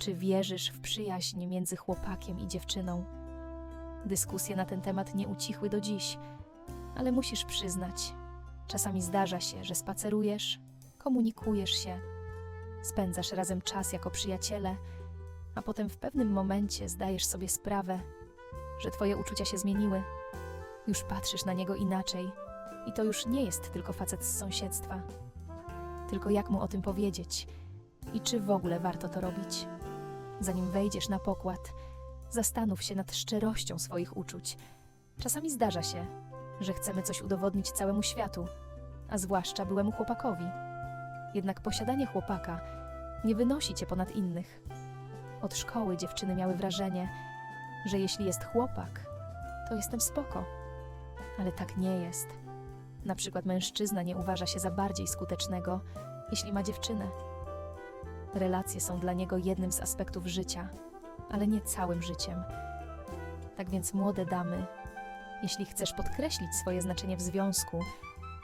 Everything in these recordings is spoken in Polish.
Czy wierzysz w przyjaźń między chłopakiem i dziewczyną? Dyskusje na ten temat nie ucichły do dziś, ale musisz przyznać, czasami zdarza się, że spacerujesz, komunikujesz się, spędzasz razem czas jako przyjaciele, a potem w pewnym momencie zdajesz sobie sprawę, że twoje uczucia się zmieniły. Już patrzysz na niego inaczej i to już nie jest tylko facet z sąsiedztwa. Tylko jak mu o tym powiedzieć i czy w ogóle warto to robić? Zanim wejdziesz na pokład, zastanów się nad szczerością swoich uczuć. Czasami zdarza się, że chcemy coś udowodnić całemu światu, a zwłaszcza byłemu chłopakowi. Jednak posiadanie chłopaka nie wynosi cię ponad innych. Od szkoły dziewczyny miały wrażenie, że jeśli jest chłopak, to jestem spoko. Ale tak nie jest. Na przykład mężczyzna nie uważa się za bardziej skutecznego, jeśli ma dziewczynę. Relacje są dla niego jednym z aspektów życia, ale nie całym życiem. Tak więc, młode damy, jeśli chcesz podkreślić swoje znaczenie w związku,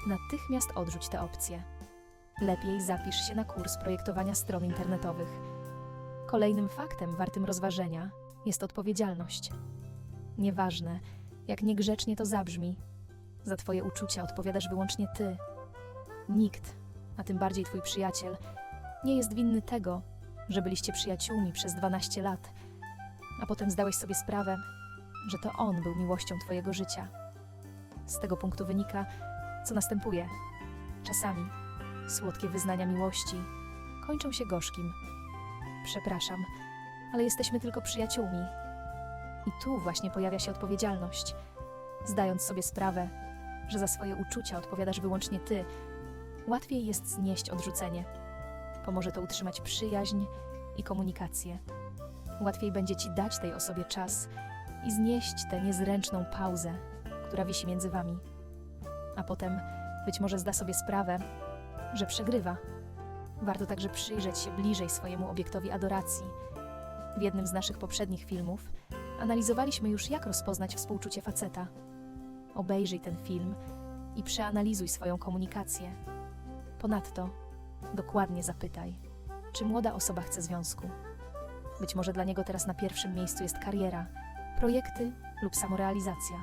natychmiast odrzuć tę opcję. Lepiej zapisz się na kurs projektowania stron internetowych. Kolejnym faktem wartym rozważenia jest odpowiedzialność. Nieważne, jak niegrzecznie to zabrzmi, za Twoje uczucia odpowiadasz wyłącznie Ty. Nikt, a tym bardziej Twój przyjaciel, nie jest winny tego, że byliście przyjaciółmi przez 12 lat, a potem zdałeś sobie sprawę, że to on był miłością Twojego życia. Z tego punktu wynika, co następuje. Czasami słodkie wyznania miłości kończą się gorzkim. Przepraszam, ale jesteśmy tylko przyjaciółmi. I tu właśnie pojawia się odpowiedzialność. Zdając sobie sprawę, że za swoje uczucia odpowiadasz wyłącznie ty, łatwiej jest znieść odrzucenie. Pomoże to utrzymać przyjaźń i komunikację. Łatwiej będzie ci dać tej osobie czas i znieść tę niezręczną pauzę, która wisi między wami. A potem być może zda sobie sprawę, że przegrywa. Warto także przyjrzeć się bliżej swojemu obiektowi adoracji. W jednym z naszych poprzednich filmów analizowaliśmy już, jak rozpoznać współczucie faceta. Obejrzyj ten film i przeanalizuj swoją komunikację. Ponadto dokładnie zapytaj, czy młoda osoba chce związku. Być może dla niego teraz na pierwszym miejscu jest kariera, projekty lub samorealizacja.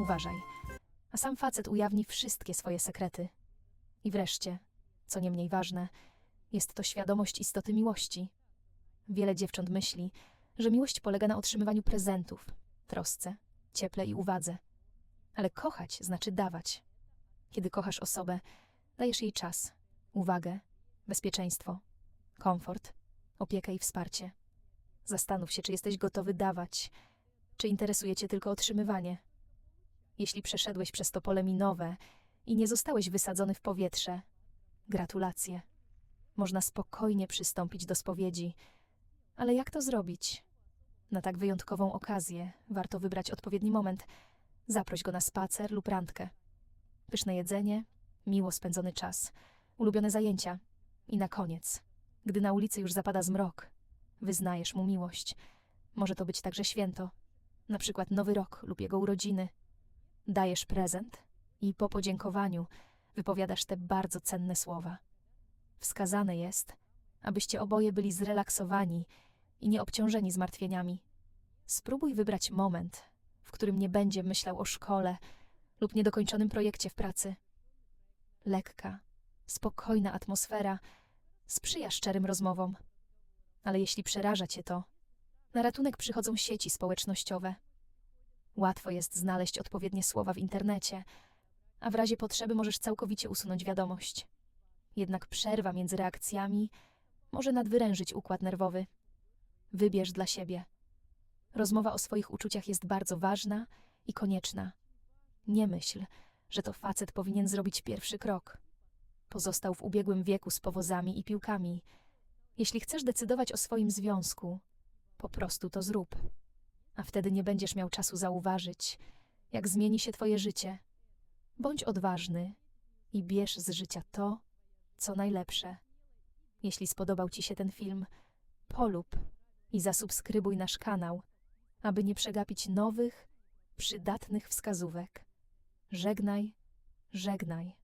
Uważaj, a sam facet ujawni wszystkie swoje sekrety. I wreszcie, co nie mniej ważne, jest to świadomość istoty miłości. Wiele dziewcząt myśli, że miłość polega na otrzymywaniu prezentów, trosce, cieple i uwadze. Ale kochać znaczy dawać. Kiedy kochasz osobę, dajesz jej czas, uwagę, bezpieczeństwo, komfort, opiekę i wsparcie. Zastanów się, czy jesteś gotowy dawać, czy interesuje cię tylko otrzymywanie. Jeśli przeszedłeś przez to pole minowe i nie zostałeś wysadzony w powietrze, gratulacje. Można spokojnie przystąpić do spowiedzi, ale jak to zrobić? Na tak wyjątkową okazję warto wybrać odpowiedni moment. Zaproś go na spacer lub randkę. Pyszne jedzenie, miło spędzony czas, ulubione zajęcia. I na koniec, gdy na ulicy już zapada zmrok, wyznajesz mu miłość. Może to być także święto, na przykład Nowy Rok lub jego urodziny. Dajesz prezent i po podziękowaniu wypowiadasz te bardzo cenne słowa. Wskazane jest, abyście oboje byli zrelaksowani i nieobciążeni zmartwieniami. Spróbuj wybrać moment, w którym nie będzie myślał o szkole lub niedokończonym projekcie w pracy. Lekka, spokojna atmosfera sprzyja szczerym rozmowom. Ale jeśli przeraża cię to, na ratunek przychodzą sieci społecznościowe. Łatwo jest znaleźć odpowiednie słowa w internecie, a w razie potrzeby możesz całkowicie usunąć wiadomość. Jednak przerwa między reakcjami może nadwyrężyć układ nerwowy. Wybierz dla siebie. Rozmowa o swoich uczuciach jest bardzo ważna i konieczna. Nie myśl, że to facet powinien zrobić pierwszy krok. Pozostał w ubiegłym wieku z powozami i piłkami. Jeśli chcesz decydować o swoim związku, po prostu to zrób. A wtedy nie będziesz miał czasu zauważyć, jak zmieni się twoje życie. Bądź odważny i bierz z życia to, co najlepsze. Jeśli spodobał Ci się ten film, polub i zasubskrybuj nasz kanał, aby nie przegapić nowych, przydatnych wskazówek. Żegnaj, żegnaj.